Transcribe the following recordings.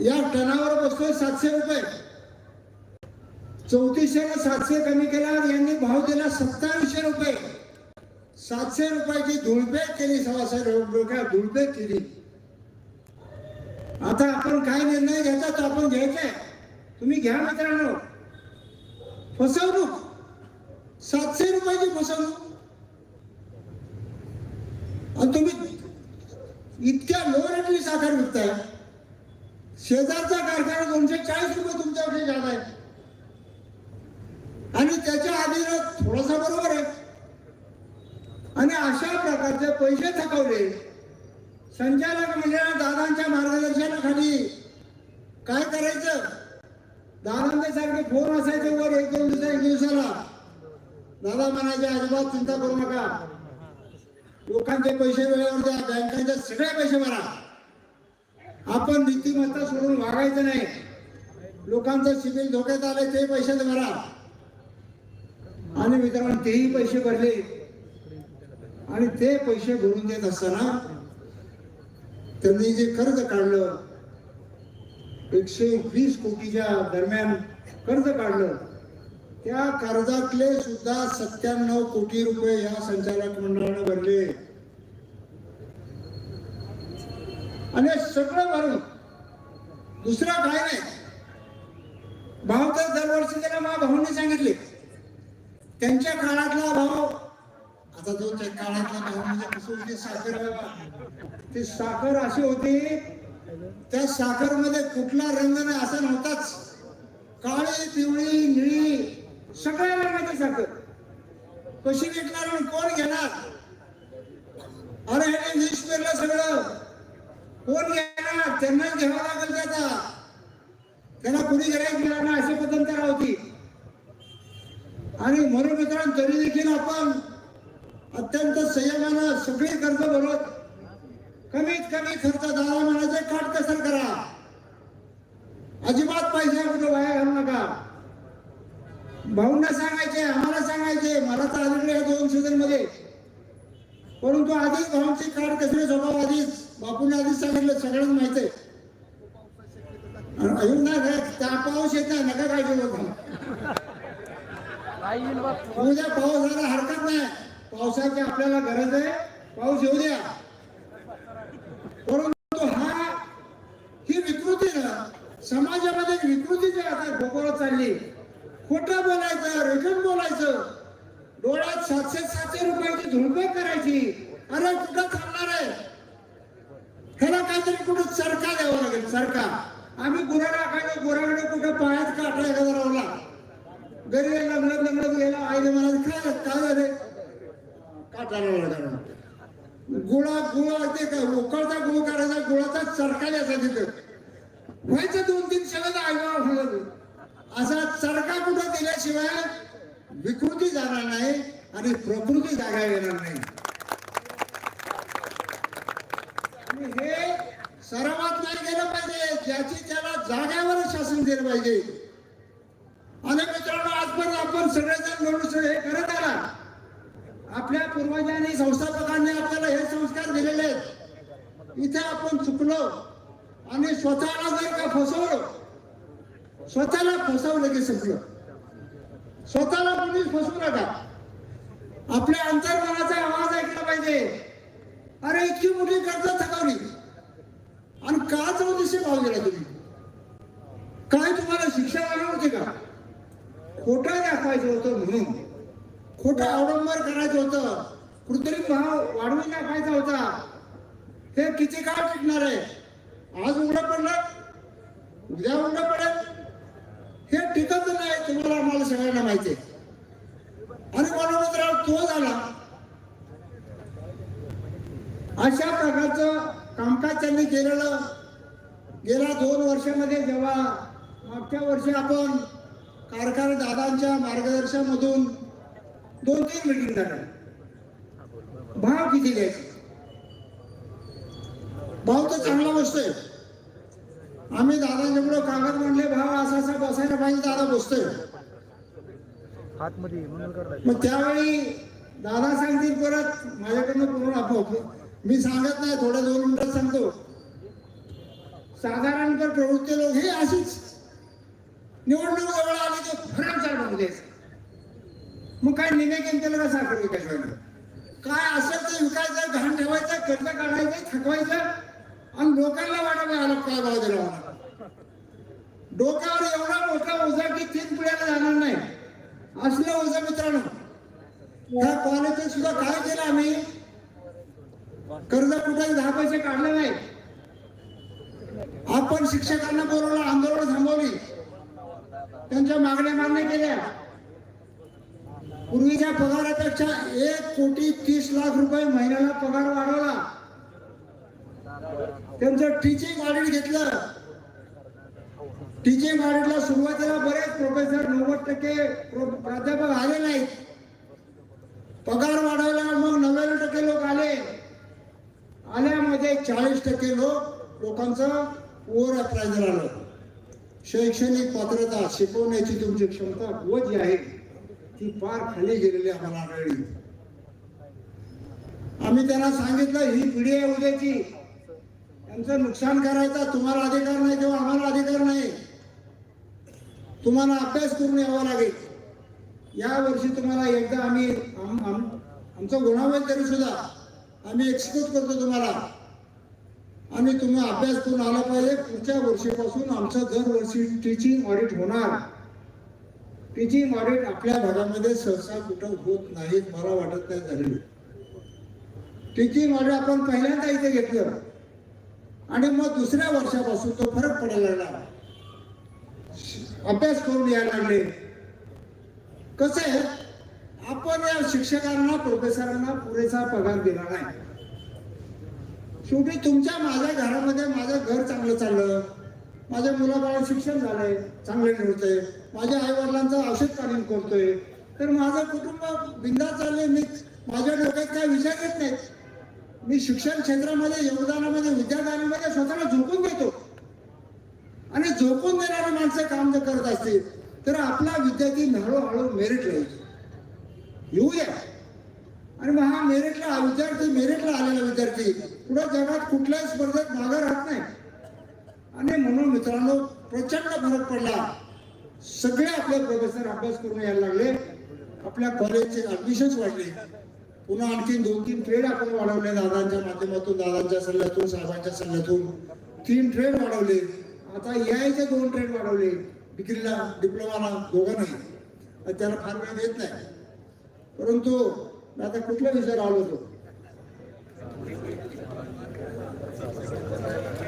या टनावर बसतोय सातशे रुपये. चौतीसशेला सातशे कमी केला यांनी भाव दिला सत्तावीसशे रुपये. सातशे रुपयाची धुळपेट केली सव्वाशे डोक्या धुळपेट केली. आता आपण काय निर्णय घ्यायचा तो आपण घ्यायचाय तुम्ही घ्या मित्रांनो. फसवणूक. सातशे रुपयाची फसवणूक. आणि तुम्ही इतक्या लो रेटली साखर विकताय. शेजारचा कारखाना दोनशे चाळीस रुपये तुमच्याकडे जात आहे आणि त्याच्या आधी थोडासा बरोबर आहे. आणि अशा प्रकारचे पैसे थकवले. संचालक मंडळाने दादांच्या मार्गदर्शनाखाली काय करायचं? दादांच्या सारखे फोन असायचे वर एक दोन दिवसा एक दिवसाला. दादा म्हणायचे अजिबात चिंता करू नका. लोकांचे पैसे वेळेवर द्या. बँकांचे सगळे पैसे भरा. आपण नीतिमत्ता सोडून वागायचं नाही. लोकांचं सिबिल धोक्यात आले ते पैसे भरा. आणि मित्रांनो तेही पैसे भरले. आणि ते पैसे भरून देत असताना त्यांनी जे कर्ज काढलं एकशे वीस कोटीच्या दरम्यान कर्ज काढलं त्या कर्जातले सुद्धा सत्त्याण्णव कोटी रुपये या संचालक मंडळानं भरले. आणि सगळं भरून दुसरा काय नाही. भाव तर दरवर्षी त्याला मा भाऊंनी सांगितले. त्यांच्या काळातला भाव आता जो त्या काळातला भाव म्हणजे कसं होते साखर ते ती साखर अशी होती त्या साखरमध्ये कुठला रंग नाही असा नव्हताच. काळी पिवळी निळी सगळ्या रंगाची साखर. कशी विकणार आणि कोण घेणार? अरे हे विष पेरलं सगळं. कोण घेणार त्यांनाच घ्यावा लागेल त्याचा. त्यांना कुणी गिरायक मिळणार नाही अशी पद्धत होती आणि म्हणून मित्रांनो तरी देखील आपण अत्यंत संयमानं सगळी कर्ज भरत कमीत कमी खर्च दादा म्हणायचे काटकसर करा. अजिबात पैसे कुठं वाया घालू नका. भाऊंना सांगायचे आम्हाला सांगायचे मला तर आलेले या दोन सीझनमध्ये परंतु आधीच भाऊंची काट कसरे स्वभाव आधीच बापूने आधीच सांगितलं सगळ्यांना माहीत आहे. अजून नाही त्या पाऊस येत नाही नका काय केलं उद्या पाऊस झाला हरकत नाही. पावसाची आपल्याला गरज आहे. पाऊस येऊ द्या. परंतु हा ही विकृती ना समाजामध्ये विकृती जी आता गोकुळात चालली. खोटं बोलायचं रेखन बोलायचं. डोळ्यात सातशे सातशे रुपयाची धुळपे करायची. अरे कुठं चालणार आहे? ह्याला काहीतरी कुठं सरका द्यावं लागेल सरका आम्ही गुरा टाकायचो गुराकडे कुठं पायात काटा एखादा रावला घरी लग्न लग्न गेला आईने मला काय काय झाले? काटा लागला. गुळा गुळा ते काय उकळता गुळ काढायचा गुळाचा चरका द्यायचा तिथं. व्हायचं दोन तीन शब्द आईवा असा चरका कुठं दिल्याशिवाय विकृती जाणार नाही आणि प्रकृती जागा येणार नाही. आणि हे सर्वात नाही गेलं पाहिजे ज्याची त्याला जाग्यावर शासन दिलं पाहिजे. आणि मित्रांनो आजपर्यंत आपण सगळेजण मिळून हे करत आला. आपल्या पूर्वजांनी संस्थापकांनी आपल्याला हे संस्कार दिलेले आहेत. इथे आपण चुकलो आणि स्वतःला जर का फसवलं स्वतःला फसवलं की संपलं. स्वतःला कोणीच फसवू नका. आपल्या अंतर्मनाचा आवाज ऐकला पाहिजे. अरे इतकी मोठी कर्ज थकावली. आणि का चौदिशे भाव दिला तुम्ही? काय तुम्हाला शिक्षा आली होती का? खोटं दाखवायचं होतं म्हणून. खोटं अवडंबर करायचं होतं. कृत्रिम भाव वाढवून दाखवायचा होता. हे किती काळ टिकणार आहे? आज उघडं पडलं उद्या उघडं पडेल. हे टिकत नाही तुम्हाला आम्हाला सगळ्यांना माहिती आहे. आणि मनोमित्राव तो झाला. अशा प्रकारचं कामकाज त्यांनी केलेलं. गेल्या दोन वर्षामध्ये जेव्हा मागच्या वर्षी आपण कारखाना दादांच्या मार्गदर्शनामधून दोन तीन मिटिंग झाल्या. भाव किती द्यायचे भाव तर चांगला बसतोय. आम्ही दादांच्याकडे कागद म्हणले भाव असा असा बसायला पाहिजे दादा बसतोय. मग त्यावेळी दादा सांगतील परत माझ्याकडनं पूर्ण आपोआप. मी सांगत नाही थोड्या दोन मिनिटात सांगतो. साधारण तर प्रवृत्ती लोक हे अशीच. निवडणूक जवळ आली की फरक चालू द्यायचं मग काय निम्या किमतीला का साखर विकायचं काय असेल ते विकायचं घाण ठेवायचं कर्ज काढायचं थकवायचं आणि लोकांना वाटायला आलं काय भाव दिला डोक्यावर एवढा मोठा ओझा की तीन पिढ्याला जाणार नाही. असलं ओझा मित्रांनो. त्या कॉलेजचे सुद्धा काय केलं आम्ही? कर्ज कुठे दहा पैसे काढले नाही. आपण शिक्षकांना बोलवलं आंदोलन थांबवली. त्यांच्या मागण्या मान्य केल्या. पूर्वीच्या पगारापेक्षा एक कोटी तीस लाख रुपये महिन्याला पगार वाढवला. त्यांचं टीचिंग ऑडिट घेतलं. टीचिंग ऑडिटला सुरुवातीला बरेच प्रोफेसर नव्वद टक्के प्राध्यापक आले नाहीत. पगार वाढवला मग नव्याण्णव टक्के लोक आले. आल्यामध्ये चाळीस टक्के लोक लोकांचं ओर अप्रायझर आलं शैक्षणिक पात्रता शिकवण्याची तुमची क्षमता व जी आहे ती फार खाली गेलेली आम्हाला आढळली. आम्ही त्यांना सांगितलं ही पिढी आहे उद्याची. त्यांचं नुकसान करायचा तुम्हाला अधिकार नाही किंवा आम्हाला अधिकार नाही. तुम्हाला अभ्यास करून यावा लागेल. या वर्षी तुम्हाला एकदा आम्ही आम- आम- तरी सुद्धा आम्ही एक्सक्यूज करतो तुम्हाला. आणि तुम्ही अभ्यास करून आला पाहिजे. पुढच्या वर्षीपासून आमचं दरवर्षी टीचिंग ऑडिट होणार. टीचिंग ऑडिट आपल्या भागामध्ये सहसा कुठं होत नाहीत मला वाटत नाही झालेली. टीचिंग ऑडिट आपण पहिल्यांदा इथे घेतलं. आणि मग दुसऱ्या वर्षापासून तो फरक पडायला लागला. अभ्यास करून यायला लागले. कसे आपण या शिक्षकांना प्रोफेसरांना पुरेसा पगार दिला नाही. शेवटी तुमच्या माझ्या घरामध्ये माझं घर चांगलं चाललं. माझ्या मुलाबाळा शिक्षण झालंय चांगले मिळतंय. माझ्या आई वडिलांचं औषध पाणी करतोय. तर माझं कुटुंब बिंदा चाललंय. मी माझ्या डोक्यात काय विचार येत नाही. मी शिक्षण क्षेत्रामध्ये योगदानामध्ये विद्यार्थ्यांमध्ये स्वतःला झोकून देतो आणि झोकून देणारी माणसं काम जर करत असतील तर आपला विद्यार्थी हळूहळू मेरिट राहील येऊ द्या. आणि मग हा मेरिटला विद्यार्थी मेरिटला आलेला विद्यार्थी पुढे जगात कुठल्याही स्पर्धेत मागे राहत नाही. आणि म्हणून मित्रांनो प्रचंड फरक पडला. सगळे आपले प्रोफेसर अभ्यास करून यायला लागले. आपल्या कॉलेजचे ऍडमिशन्स वाढले. पुन्हा आणखीन दोन तीन ट्रेड आपण वाढवले दादांच्या माध्यमातून दादांच्या सल्ल्यातून साहेबांच्या सल्ल्यातून. तीन ट्रेड वाढवले. आता यायचे दोन ट्रेड वाढवले. डिग्रीला डिप्लोमाला दोघं नाही आणि त्याला फार वेळ देत नाही. परंतु मी आता कुठल्या विषयावर आलो होतो?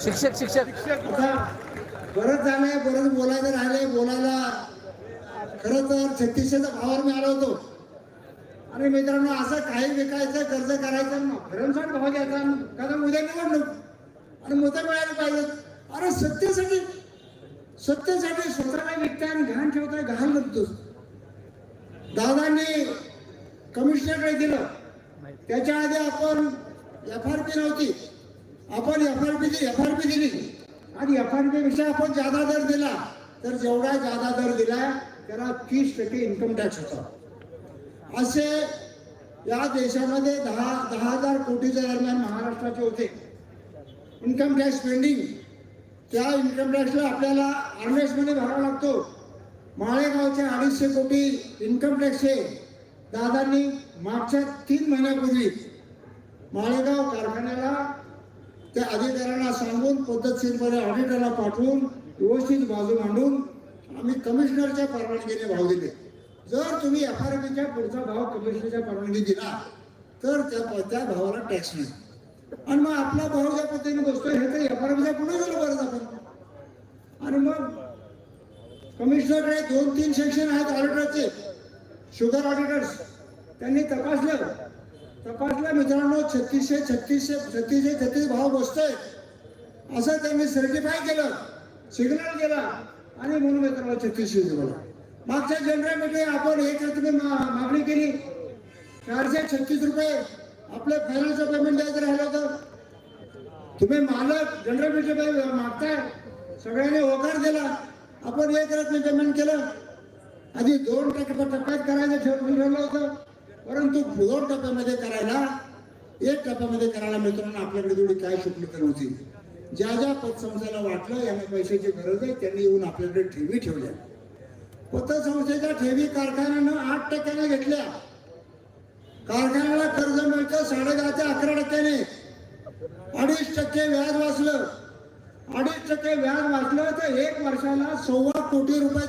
शिक्षक शिक्षक. बरंच झालंय बरंच बोलायचं राहिलंय. बोलायला खरं तर छत्तीसशेच्या भावावर मी आलो होतो. आणि मित्रांनो असं काही विकायचं कर्ज करायचं भरमसाठ भाव घ्यायचा कारण उद्या निवडणूक आणि मतं मिळायला पाहिजे. अरे सत्तेसाठी सत्तेसाठी स्वतःला विकताय आणि घाण ठेवताय घाण लागतोस दादांनी कमिशनरकडे दिलं. त्याच्या आधी आपण एफ आर पी नव्हती. आपण F R P F R P दिली. आणि एफ आर पी पेक्षा आपण जादा दर दिला तर जेवढा जादा दर दिला त्याला तीस टक्के इन्कम टॅक्स होता. असे या देशामध्ये दहा दहा हजार कोटीच्या दरम्यान महाराष्ट्राचे होते. इन्कम टॅक्स पेंडिंग त्या इन्कम टॅक्सला आपल्याला आर्मेसमध्ये भरावा लागतो. माळेगावचे अडीचशे कोटी इन्कम टॅक्सचे दादांनी मागच्या तीन महिन्यापूर्वी माळेगाव कारखान्याला त्या अधिकाऱ्यांना सांगून पद्धतशीरपणे ऑडिटरला पाठवून व्यवस्थित बाजू मांडून आम्ही कमिशनरच्या परवानगीने भाव दिले. जर तुम्ही एफ आर पीच्या पुढचा भाव कमिशनरच्या परवानगी दिला तर त्या त्या भावाला टॅक्स नाही. आणि मग आपला भाव ज्या पद्धतीने बसतोय हे तर एफ आर पीच्या पुढे झालं बरं आपण आणि मग कमिशनरकडे दोन तीन सेक्शन आहेत ऑडिटरचे शुगर ऑडिटर्स त्यांनी तपासलं. तपासलं मित्रांनो छत्तीसशे छत्तीसशे छत्तीसशे छत्तीस भाव बसतोय. असं त्यांनी सर्टिफाय केलं सिग्नल केला. आणि म्हणून मित्रांनो छत्तीसशे दिवस मागच्या जनरेमध्ये आपण एक तुम्ही मा- मागणी केली. चारशे छत्तीस रुपये आपलं फायनान्सचं पेमेंट द्यायचं राहिलं होतं. तुम्ही मालक जनरेटरचे मीटिंग मागताय. सगळ्यांनी होकार दिला. आपण एक रत्न पेमेंट केलं. आधी दोन टक्के टप्प्यात करायचं ठेवून ठेवलं होतं. परंतु दोन टप्प्यामध्ये करायला एक टप्प्यामध्ये करायला मित्रांनो आपल्याकडे तेवढी काय शुल्क नव्हती. ज्या ज्या पतसंस्थेला वाटलं यांना पैशाची गरज आहे त्यांनी येऊन आपल्याकडे ठेवी ठेवल्या. पतसंस्थेच्या ठेवी कारखान्यानं आठ टक्क्याने घेतल्या. कारखान्याला कर्ज मिळतं साडे दहा ते अकरा टक्क्याने. अडीच टक्के व्याज वाचलं. अडीच टक्के व्याज वाचलं तर एक वर्षाला सव्वा कोटी रुपये